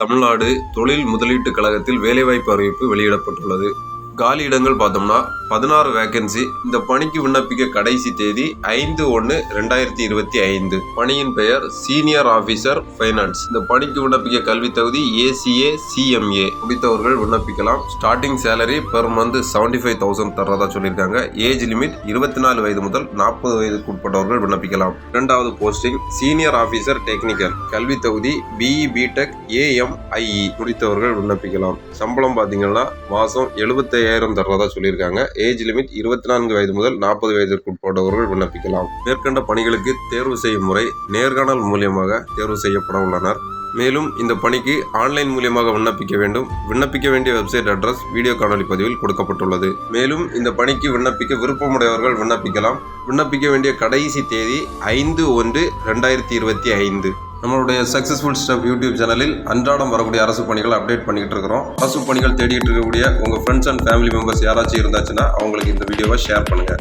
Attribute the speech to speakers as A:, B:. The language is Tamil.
A: தமிழ்நாடு தொழில் முதலீட்டு கழகத்தில் வேலைவாய்ப்பு அறிவிப்பு வெளியிடப்பட்டுள்ளது. காலி இடங்கள் பார்த்தோம்னா பதினாறு வேகன்சி இந்த பணிக்கு விண்ணப்பிக்க கடைசி தேதி ஐந்து ஒன்று ரெண்டாயிரத்தி இருபத்தி ஐந்து. பணியின் பெயர் சீனியர் ஆபீசர் ஃபைனான்ஸ் இந்த பணிக்கு விண்ணப்பிக்க கல்வி தகுதி ஏசிஏ சிஎம்ஏ முடித்தவர்கள் விண்ணப்பிக்கலாம். Starting salary per month seventy five thousand தர்றதா சொல்லியிருக்காங்க. ஏஜ் லிமிட் இருபத்தி நாலு வயது முதல் நாற்பது வயதுக்கு உட்பட்டவர்கள் விண்ணப்பிக்கலாம். இரண்டாவது போஸ்டிங் சீனியர் ஆபீசர் டெக்னிக்கல் கல்வி தகுதி பிஇ பிடெக் ஏஎம்ஐஇ முடித்தவர்கள் விண்ணப்பிக்கலாம். சம்பளம் பார்த்தீங்கன்னா மாதம் எழுபத்தையாயிரம் தர்றதா சொல்லியிருக்காங்க. ஏஜ் லிமிட் இருபத்தி நான்கு வயது முதல் நாற்பது வயதிற்கு உட்பட்டவர்கள் விண்ணப்பிக்கலாம். மேற்கண்ட பணிகளுக்கு தேர்வு செய்யும் முறை நேர்காணல் மூலியமாக தேர்வு செய்யப்பட உள்ளனர். மேலும் இந்த பணிக்கு ஆன்லைன் மூலியமாக விண்ணப்பிக்க வேண்டும். விண்ணப்பிக்க வேண்டிய வெப்சைட் அட்ரஸ் வீடியோ காணொலி பதிவில் கொடுக்கப்பட்டுள்ளது. மேலும் இந்த பணிக்கு விண்ணப்பிக்க விருப்பமுடையவர்கள் விண்ணப்பிக்கலாம். விண்ணப்பிக்க வேண்டிய கடைசி தேதி ஐந்து ஒன்று ரெண்டாயிரத்தி இருபத்தி ஐந்து. நம்மளுடைய சக்ஸஸ்ஃபுல் ஸ்டெப் யூடியூப் சேனலில் அன்றாடம் வரக்கூடிய அரசு பணிகளை அப்டேட் பண்ணிக்கிட்டு இருக்கிறோம். அரசு பணிகள் தேடிட்டு இருக்கக்கூடிய உங்கள் ஃப்ரெண்ட்ஸ் அண்ட் ஃபேமிலி மெம்பர்ஸ் யாராச்சும் இருந்தாச்சுன்னா அவங்களுக்கு இந்த வீடியோவை ஷேர் பண்ணுங்கள்